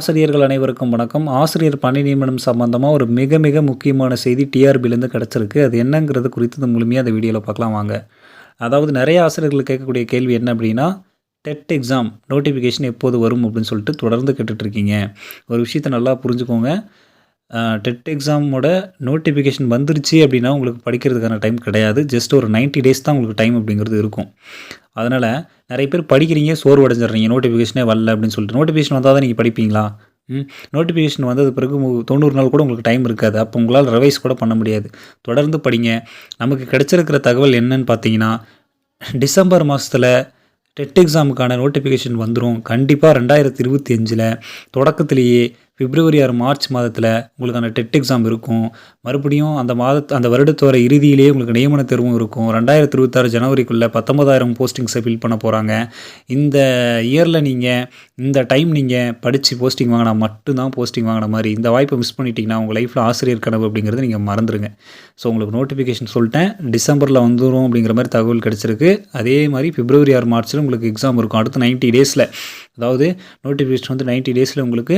ஆசிரியர்கள் அனைவருக்கும் வணக்கம். ஆசிரியர் பணி நியமனம் சம்பந்தமாக ஒரு மிக மிக முக்கியமான செய்தி டிஆர்பிலேருந்து கிடச்சிருக்கு. அது என்னங்கிறது குறித்து இந்த முழுமையாக அந்த வீடியோவில் பார்க்கலாம் வாங்க. அதாவது நிறைய ஆசிரியர்கள் கேட்கக்கூடிய கேள்வி என்ன அப்படின்னா டெட் எக்ஸாம் நோட்டிஃபிகேஷன் எப்போது வரும் அப்படின்னு சொல்லிட்டு தொடர்ந்து கேட்டுட்ருக்கீங்க. ஒரு விஷயத்தை நல்லா புரிஞ்சுக்கோங்க. டெட் எக்ஸாமோட நோட்டிஃபிகேஷன் வந்துருச்சு அப்படின்னா உங்களுக்கு படிக்கிறதுக்கான டைம் கிடையாது. ஜஸ்ட் ஒரு 90 டேஸ் தான் உங்களுக்கு டைம் அப்படிங்கிறது இருக்கும். அதனால் நிறைய பேர் படிக்கிறீங்க சோர்வு அடைஞ்சிடுறீங்க நோட்டிஃபிகேஷனே வரல அப்படின்னு சொல்லிட்டு. நோட்டிஃபிகேஷன் வந்தால் தான் நீங்கள் படிப்பீங்களா? ம் நோட்டிஃபிகேஷன் வந்தது பிறகு தொண்ணூறு நாள் கூட உங்களுக்கு டைம் இருக்காது. அப்போ உங்களால் ரிவைஸ் கூட பண்ண முடியாது. தொடர்ந்து படிங்க. நமக்கு கிடச்சிருக்கிற தகவல் என்னன்னு பார்த்தீங்கன்னா டிசம்பர் மாதத்தில் டெட் எக்ஸாமுக்கான நோட்டிஃபிகேஷன் வந்துடும் கண்டிப்பாக ரெண்டாயிரத்தி இருபத்தி அஞ்சில் தொடக்கத்திலேயே பிப்ரவரி ஆறு மார்ச் மாதத்தில் உங்களுக்கான டெட் எக்ஸாம் இருக்கும். மறுபடியும் அந்த மாத அந்த வருடத்தோட இறுதியிலேயே உங்களுக்கு நியமன தேர்வும் இருக்கும். ரெண்டாயிரத்தி இருபத்தாறு ஜனவரிக்குள்ளே பத்தொன்பதாயிரம் போஸ்டிங்ஸை ஃபில் பண்ண போகிறாங்க இந்த இயரில் நீங்கள் இந்த டைம் நீங்கள் படித்து போஸ்டிங் வாங்கினா மட்டும்தான் போஸ்டிங் வாங்கின மாதிரி இந்த வாய்ப்பை மிஸ் பண்ணிட்டீங்கன்னா உங்கள் லைஃப்பில் ஆசிரியர் கனவு அப்படிங்கிறது நீங்கள் மறந்துடுங்க ஸோ உங்களுக்கு நோட்டிஃபிகேஷன் சொல்லிட்டேன். டிசம்பரில் வந்துடும் அப்படிங்கிற மாதிரி தகவல் கிடச்சிருக்கு. அதே மாதிரி பிப்ரவரி ஆறு மார்ச்சில் உங்களுக்கு எக்ஸாம் இருக்கும். அடுத்து 90 டேஸில் அதாவது நோட்டிஃபிகேஷன் வந்து 90 டேஸில் உங்களுக்கு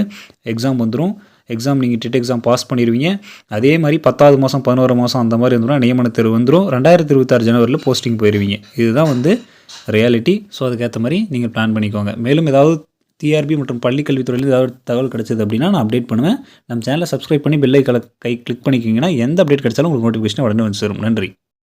எக்ஸாம் வந்துடும் எக்ஸாம் நீங்கள் டெட் எக்ஸாம் பாஸ் பண்ணிடுவீங்க அதே மாதிரி பத்தாவது மாதம் பதினோரு மாதம் அந்த மாதிரி இருந்தோம்னா நியமன தேர்வு வந்துடும் ரெண்டாயிரத்தி இருபத்தாறு ஜனவரியில் போஸ்டிங் போயிடுவீங்க இதுதான் வந்து ரியாலிட்டி ஸோ அதுக்கேற்ற மாதிரி நீங்கள் பிளான் பண்ணிக்கோங்க. மேலும் ஏதாவது டிஆர்பி மற்றும் பள்ளிக்கல்வித்துறையில் ஏதாவது தகவல் கிடச்சிது அப்படின்னா நான் அப்டேட் பண்ணுவேன். நம்ம சேனலை சப்ஸ்கிரைப் பண்ணி பெல்லை கலை கை கிளிக் பண்ணிக்கிங்கன்னா எந்த அப்டேட் கிடைச்சாலும் உங்களுக்கு நோட்டிஃபிகேஷன் உடனே வந்து சேரும். நன்றி.